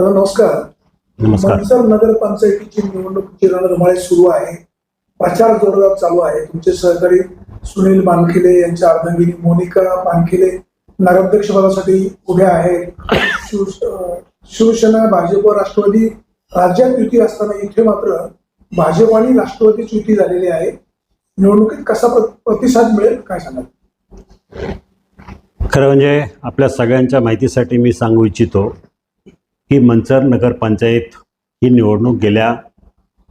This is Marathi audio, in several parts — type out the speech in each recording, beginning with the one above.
दादा नमस्कार. नमस्कार. मनसर नगरपंचायतीची निवडणुकीची रणधुमाळी सुरू आहे. प्रचार जोरदार चालू आहे. तुमचे सहकारी सुनील बानखिले यांच्या अर्धांगिनी मोनिका बानखिले नगराध्यक्षपदासाठी उभ्या आहेत. शिव- अं, शिवसेना भाजप राष्ट्रवादी राज्यात युती असताना इथे मात्र भाजप आणि राष्ट्रवादीची युती झालेली आहे. निवडणुकीत कसा प्र- प्रतिसाद मिळेल काय सांगाल? खरं म्हणजे आपल्या सगळ्यांच्या माहितीसाठी मी सांगू इच्छितो ही मंचर नगरपंचायत ही निवडणूक गेल्या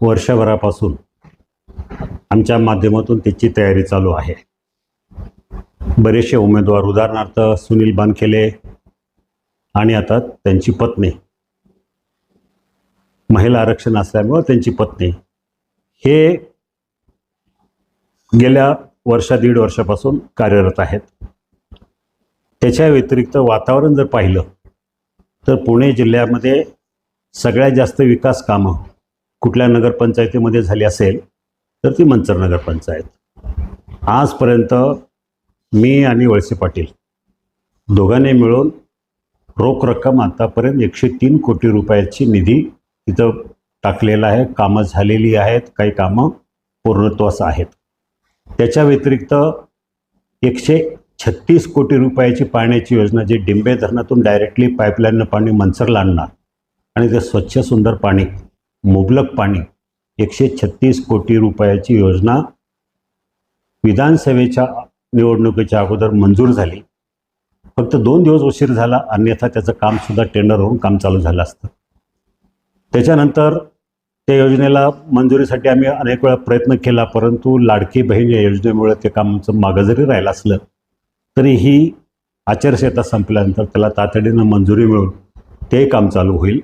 वर्षभरापासून आमच्या माध्यमातून त्याची तयारी चालू आहे. बरेचसे उमेदवार उदाहरणार्थ सुनील बानखेले आणि आता त्यांची पत्नी. महिला आरक्षण असल्यामुळं त्यांची पत्नी. हे गेल्या वर्षा दीड वर्षापासून कार्यरत आहेत. त्याच्या व्यतिरिक्त वातावरण जर पाहिलं तर पुणे जिल्ह्यामध्ये सगळ्यात जास्त विकास कामं कुठल्या नगरपंचायतीमध्ये झाली असेल तर ती मंचर नगरपंचायत. आजपर्यंत मी आणि वळसे पाटील दोघांनी मिळून रोख रक्कम आतापर्यंत एकशे तीन कोटी रुपयाची निधी तिथं टाकलेला आहे कामं झालेली आहेत काही कामं पूर्णत्वास आहेत. त्याच्या व्यतिरिक्त एकशे छत्तीस कोटी रुपयाची पाण्याची योजना जी डिंबे धरणातून डायरेक्टली पाईपलाईननं पाणी मनसरला आणणार आणि ते स्वच्छ सुंदर पाणी मुबलक पाणी एकशे छत्तीस कोटी रुपयाची योजना विधानसभेच्या निवडणुकीच्या अगोदर मंजूर झाली. फक्त दोन दिवस उशीर झाला अन्यथा त्याचं कामसुद्धा टेंडर होऊन काम चालू झालं असतं. त्याच्यानंतर त्या योजनेला मंजुरीसाठी आम्ही अनेक वेळा प्रयत्न केला परंतु लाडकी बहीण या योजनेमुळे ते काम आमचं मागं जरी राहिलं असलं तरी ही आचारसंहिता संपल्यानंतर त्याला तातडीनं मंजुरी मिळून ते काम चालू होईल.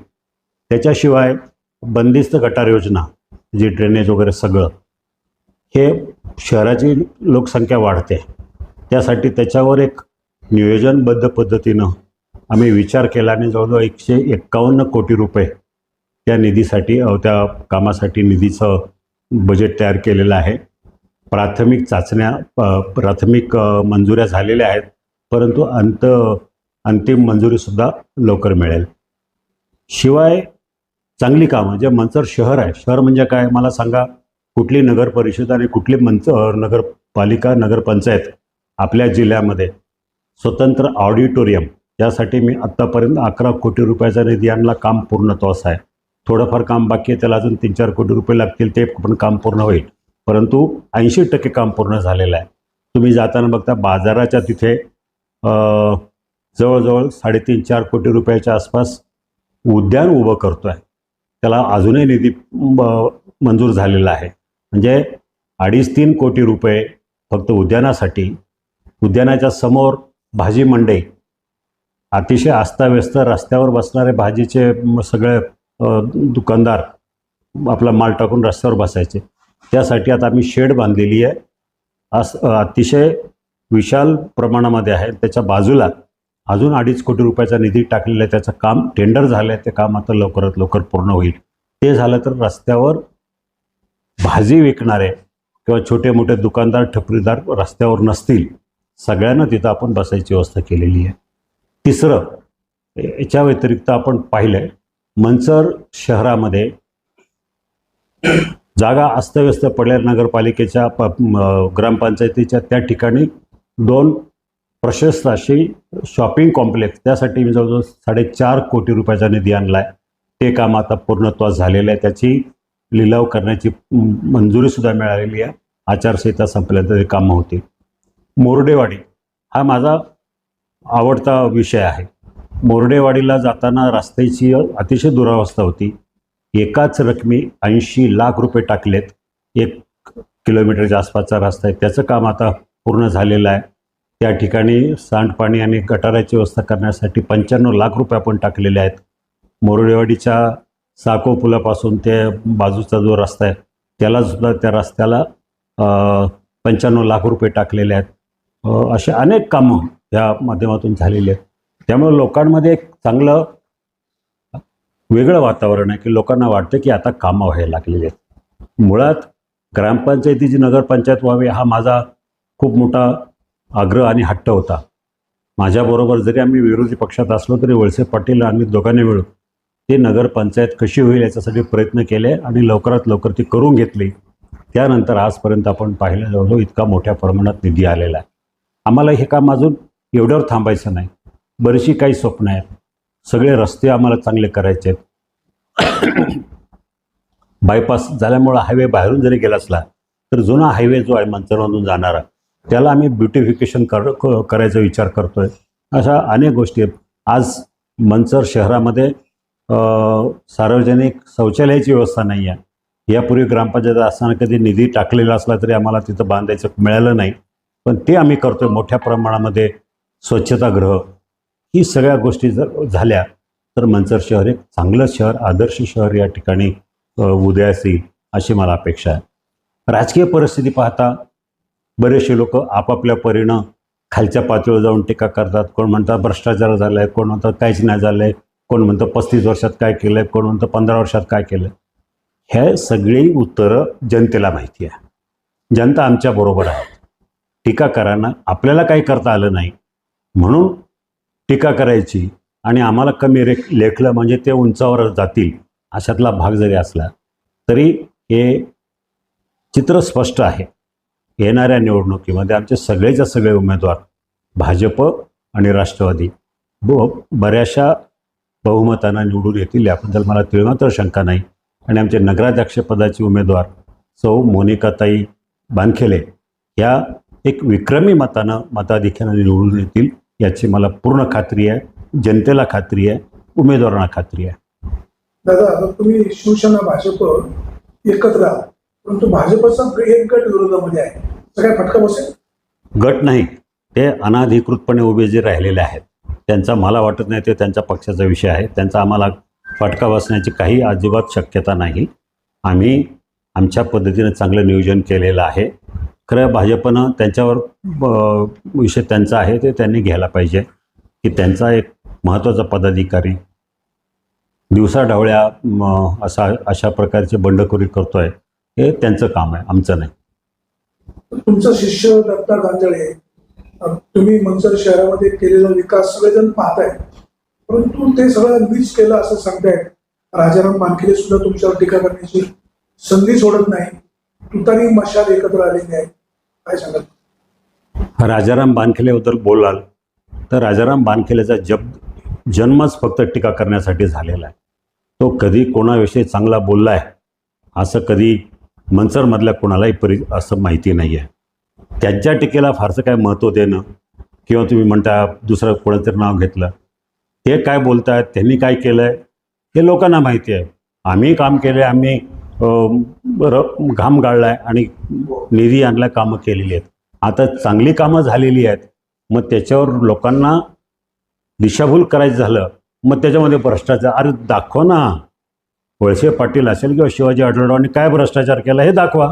त्याच्याशिवाय बंदिस्त गटार योजना जी ड्रेनेज वगैरे सगळं हे शहराची लोकसंख्या वाढते. त्यासाठी त्याच्यावर एक नियोजनबद्ध पद्धतीनं आम्ही विचार केला आणि जवळजवळ एकशे एक्कावन्न कोटी रुपये त्या निधीसाठी त्या कामासाठी निधीचं बजेट तयार केलेलं आहे. प्राथमिक चाचण्या प्राथमिक मंजुऱ्या झालेल्या आहेत परंतु अंत अंतिम मंजुरीसुद्धा लवकर मिळेल. शिवाय चांगली कामं जे मंचर शहर आहे शहर म्हणजे काय मला सांगा? कुठली नगर परिषद आणि कुठली मंच नगरपालिका नगरपंचायत आपल्या जिल्ह्यामध्ये? स्वतंत्र ऑडिटोरियम यासाठी मी आत्तापर्यंत अकरा कोटी रुपयाचा निधी आणला काम पूर्णत्वास आहे. थोडंफार काम बाकी आहे त्याला अजून तीन चार कोटी रुपये लागतील ते पण काम पूर्ण होईल. परंतु ऐंशी टक्के काम पूर्ण झालेलं आहे. तुम्ही जाताना बघता बाजाराच्या तिथे जवळजवळ साडेतीन चार कोटी रुपयाच्या आसपास उद्यान उभं करतो आहे त्याला अजूनही निधी मंजूर झालेला आहे. म्हणजे अडीच तीन कोटी रुपये फक्त उद्यानासाठी उद्यानाच्या समोर भाजी मंडई अतिशय अस्ताव्यस्त रस्त्यावर बसणारे भाजीचे सगळे दुकानदार आपला माल टाकून रस्त्यावर बसायचे. त्यासाठी आता आम्ही शेड बांधलेली आहे. अस अतिशय विशाल प्रमाणामध्ये आहे. त्याच्या बाजूला अजून अडीच कोटी रुपयाचा निधी टाकलेला आहे. त्याचं काम टेंडर झालं आहे ते काम आता लवकरात लवकर पूर्ण होईल. ते झालं तर रस्त्यावर भाजी विकणारे किंवा छोटे मोठे दुकानदार ठपरीदार रस्त्यावर नसतील. सगळ्यांना तिथं आपण बसायची व्यवस्था केलेली आहे. तिसरं याच्या व्यतिरिक्त आपण पाहिलं आहे मंचर शहरामध्ये जागा अस्तव्यस्त पडल्या नगरपालिकेच्या प ग्रामपंचायतीच्या त्या ठिकाणी दोन प्रशस्त अशी शॉपिंग कॉम्प्लेक्स त्यासाठी मी जवळजवळ साडेचार कोटी रुपयाचा निधी आणला आहे ते काम आता पूर्णत्वास झालेलं आहे. त्याची लिलाव करण्याची मंजुरीसुद्धा मिळालेली आहे. आचारसंहिता संपल्यानंतर ते कामं होतील. मोरडेवाडी हा माझा आवडता विषय आहे. मोरडेवाडीला जाताना रस्त्याची अतिशय दुरावस्था होती. एकाच रकमी ऐंशी लाख रुपये टाकलेत. एक किलोमीटरच्या आसपासचा रस्ता आहे. त्याचं काम आता पूर्ण झालेलं आहे. त्या ठिकाणी सांडपाणी आणि गटाराची व्यवस्था करण्यासाठी पंच्याण्णव लाख रुपये आपण टाकलेले आहेत. मोरडेवाडीच्या साको पुलापासून ते बाजूचा जो रस्ता आहे त्याला सुद्धा त्या रस्त्याला पंच्याण्णव लाख रुपये टाकलेले आहेत. असे अनेक कामं या माध्यमातून झालेली आहेत. त्यामुळे लोकांमध्ये एक चांगलं वेगळं वातावरण आहे की लोकांना वाटतं की आता कामं व्हायला लागलेली आहेत. मुळात ग्रामपंचायतीची नगरपंचायत व्हावी हा माझा खूप मोठा आग्रह आणि हट्ट होता. माझ्याबरोबर जरी आम्ही विरोधी पक्षात असलो तरी वळसे पाटील आम्ही दोघांनी मिळून ते नगरपंचायत कशी होईल याच्यासाठी प्रयत्न केले आणि लवकरात लवकर ती करून घेतली. त्यानंतर आजपर्यंत आपण पाहिलं जवळजवळ इतका मोठ्या प्रमाणात निधी आलेला आहे. आम्हाला हे काम अजून एवढ्यावर थांबायचं नाही. बरीचशी काही स्वप्न आहेत. सगळे रस्ते आम्हाला चांगले करायचे आहेत. बायपास झाल्यामुळं हायवे बाहेरून जरी गेला असला तर जुना हायवे जो आहे मंचरमधून जाणारा त्याला आम्ही ब्युटिफिकेशन कर क- करायचा विचार करतो आहे अशा अनेक गोष्टी आहेत. आज मंचर शहरामध्ये सार्वजनिक शौचालयाची व्यवस्था नाही आहे यापूर्वी ग्रामपंचायत असताना कधी निधी टाकलेला असला तरी आम्हाला तिथं बांधायचं मिळालं नाही. पण ते आम्ही करतो आहे मोठ्या प्रमाणामध्ये स्वच्छतागृह ही सगळ्या गोष्टी जर झाल्या तर मंचर शहर एक चांगलं शहर आदर्श शहर या ठिकाणी उदयास येईल अशी मला अपेक्षा आहे. राजकीय परिस्थिती पाहता बरेचसे लोक आपापल्या परीनं खालच्या पातळीवर जाऊन टीका करतात. कोण म्हणतात भ्रष्टाचार झाला आहे कोण म्हणतात काहीच नाही झालं आहे कोण म्हणतं पस्तीस वर्षात काय केलं आहे कोण म्हणतं पंधरा वर्षात काय केलं हे सगळी उत्तरं जनतेला माहिती आहे. जनता आमच्याबरोबर आहे. टीकाकारांना आपल्याला काही करता आलं नाही. म्हणून टीका करायची आणि आम्हाला कमी रेख लेखलं म्हणजे ते उंचावर जातील अशातला भाग जरी असला तरी हे चित्र स्पष्ट आहे. येणाऱ्या निवडणुकीमध्ये आमचे सगळेच्या सगळे उमेदवार भाजप आणि राष्ट्रवादी ब बऱ्याचशा बहुमतानं निवडून येतील याबद्दल मला तिळमात्र शंका नाही. आणि आमचे नगराध्यक्षपदाचे उमेदवार सौ मोनिकाताई बानखेले या एक विक्रमी मतानं मताधिक्यानं निवडून येतील. याची मला पूर्ण खात्री आहे जनतेला खात्री आहे उमेदवारांना खात्री आहे. दादा आता तुम्ही शिवसेना भाजप एकत्र आहात. परंतु भाजपचा एक गट विरोधामध्ये आहे. सगळ्या फटका बसेल? गट नाही. ते अनाधिकृतपणे उभे जे राहिलेले आहेत त्यांचा मला वाटत नाही ते त्यांच्या पक्षाचा विषय आहे. त्यांचा आम्हाला फटका बसण्याची काही अजिबात शक्यता नाही. आम्ही आमच्या पद्धतीनं चांगलं नियोजन केलेलं आहे. खरं भाजपनं त्यांच्यावर विषय त्यांचा आहे ते त्यांनी घ्यायला पाहिजे. की त्यांचा एक महत्त्वाचा पदाधिकारी दिवसाढवळ्या म, असा अशा प्रकारचे बंडखोरी करतोय हे त्यांचं काम आहे आमचं नाही. तुमचं शिष्य दत्ता गांजळे तुम्ही मनसर शहरामध्ये केलेला विकास सगळेजण पाहताय. परंतु ते सगळं मीच केलं असं सांगतायत. राजाराम मानखिले सुद्धा तुमच्यावर टीका करण्याची संधी सोडत नाही. तुतारी मशाल एकत्र आलेली आहे काय सांगत राजाराम बानखेलेबद्दल बोलाल. तर राजाराम बानखेलेचा जब जन्मच फक्त टीका करण्यासाठी झालेला आहे. तो कधी कोणाविषयी चांगला बोलला आहे असं कधी मंचरमधल्या कोणालाही परि असं माहिती नाही आहे त्यांच्या टीकेला फारसं काय महत्त्व देणं किंवा तुम्ही म्हणता दुसरं कोणाचं नाव घेतलं ते काय बोलतायत त्यांनी काय केलं आहे हे लोकांना माहिती आहे. आम्ही काम केले आम्ही र- घाम गाळला आहे आणि निधी आणला कामं केलेली आहेत. आता चांगली कामं झालेली आहेत. मग त्याच्यावर लोकांना दिशाभूल करायचं झालं मग त्याच्यामध्ये भ्रष्टाचार अरे दाखवा ना. वळसे पाटील असेल किंवा शिवाजी आढळरावांनी काय भ्रष्टाचार केला हे दाखवा.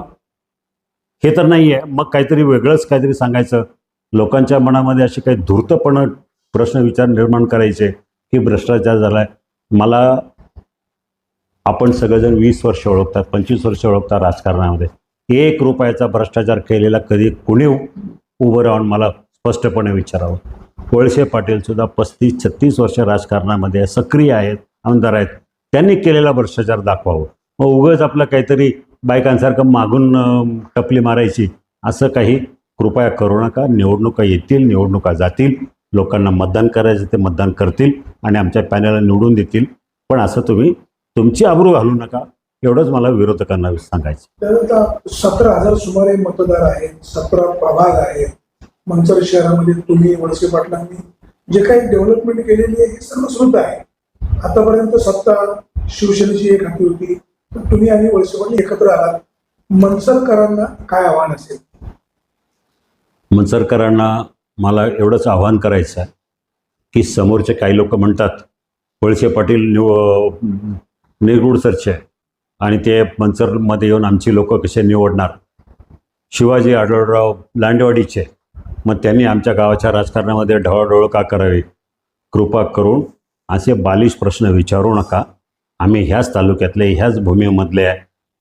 हे तर नाही आहे मग काहीतरी वेगळंच काहीतरी सांगायचं. लोकांच्या मनामध्ये असे काही धूर्तपणे प्रश्न विचार निर्माण करायचे की भ्रष्टाचार झाला आहे मला आपण सगळेजण वीस वर्ष ओळखतात पंचवीस वर्ष ओळखतात राजकारणामध्ये. एक रुपयाचा भ्रष्टाचार केलेला कधी कुणी उभं राहून मला स्पष्टपणे विचारावं. कोळसे पाटील सुद्धा पस्तीस छत्तीस वर्ष राजकारणामध्ये सक्रिय आहेत आमदार आहेत. त्यांनी केलेला भ्रष्टाचार दाखवावं. मग उगच आपलं काहीतरी बायकांसारखं मागून टपली मारायची असं काही कृपया करू नका. निवडणुका येतील निवडणुका जातील. लोकांना मतदान करायचं ते मतदान करतील आणि आमच्या पॅनलला निवडून देतील. पण असं तुम्ही तुमची आबरू घालू नका एवढंच मला विरोधकांना सांगायचं. सतरा हजार सुमारे मतदार आहेत सतरा प्रभाग आहेत. मंचर शहरामध्ये तुम्ही वळसे पाटलांनी जे काही डेव्हलपमेंट केलेली आहे हे सर्व श्रुत आहे. आतापर्यंत सत्ता शिवसेनेची एक हाती होती. तुम्ही आणि वळसे पाटील एकत्र आलात. मनसरकरांना काय आव्हान असेल? मनसरकरांना मला एवढंच आव्हान करायचं आहे की समोरचे काही लोक म्हणतात वळसे पाटील निरगुडसरचे आहे आणि ते मनसरमध्ये येऊन आमची लोक कसे निवडणार? शिवाजी आढळराव लांडवाडीचे. मग त्यांनी आमच्या गावाच्या राजकारणामध्ये ढवळढवळ का करावी? कृपा करून असे बालिश प्रश्न विचारू नका. आम्ही ह्याच तालुक्यातले ह्याच भूमीमधले आहे.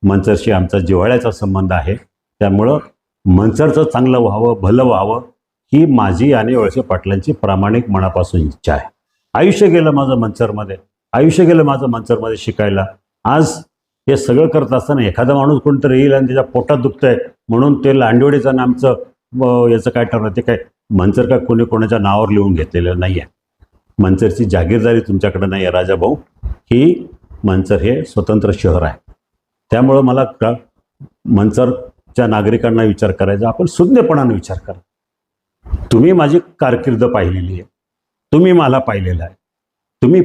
मंचरशी आमचा जिव्हाळ्याचा संबंध आहे. त्यामुळं मनसरचं चांगलं व्हावं भलं व्हावं ही माझी आणि वळसे पाटलांची प्रामाणिक मनापासून इच्छा आहे. आयुष्य गेलं माझं मनसरमध्ये आयुष्य गेलं माझं मंचरमध्ये शिकायला. आज हे सगळं करत असताना एखादा माणूस कोणतरी येईल आणि त्याच्या पोटात दुखतंय म्हणून ते लांडवडीचं नामचं आमचं याचं काय ठरणार ते काय मंचर का कोणी कोणाच्या नावावर लिहून घेतलेलं नाही आहे मंचरची जागीरदारी तुमच्याकडे नाही आहे राजाभाऊ. ही मंचर हे स्वतंत्र शहर आहे. त्यामुळं मला का मंचरच्या नागरिकांना विचार करायचा आपण सुज्ञपणाने विचार करा. तुम्ही माझी कारकीर्द पाहिलेली आहे. तुम्ही मला पाहिलेलं आहे. तुम्ही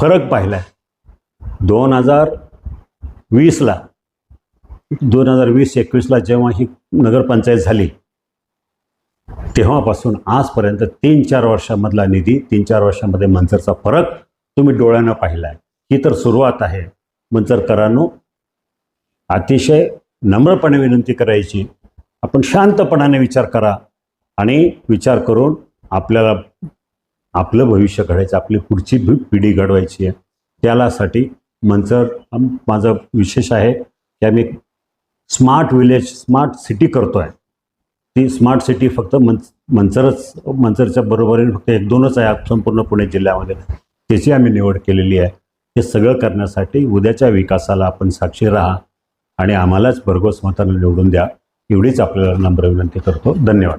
फरक पाहिला. आहे दोन हजार वीसला दोन हजार वीस एकवीसला जेव्हा ही नगरपंचायत झाली तेव्हापासून आजपर्यंत तीन चार वर्षामधला निधी तीन चार वर्षामध्ये मंचरचा फरक तुम्ही डोळ्यानं पाहिला आहे ही तर सुरुवात आहे. मंचरकरांनो अतिशय नम्रपणे विनंती करायची. आपण शांतपणाने विचार करा आणि विचार करून आपल्याला आपलं भविष्य घडायचं आपली पुढची पिढी घडवायची आहे. त्यालासाठी मंचर माझं विशेष आहे की आम्ही स्मार्ट विलेज स्मार्ट सिटी करतो आहे ती स्मार्ट सिटी फक्त मंच मंचरच मंचरच्या बरोबरीने फक्त एक दोनच आहे संपूर्ण पुणे जिल्ह्यामध्ये. त्याची आम्ही निवड केलेली आहे. हे सगळं करण्यासाठी उद्याच्या विकासाला आपण साक्षी राहा आणि आम्हालाच भरघोस मतानं निवडून द्या. एवढीच आपल्याला नम्र विनंती करतो. धन्यवाद.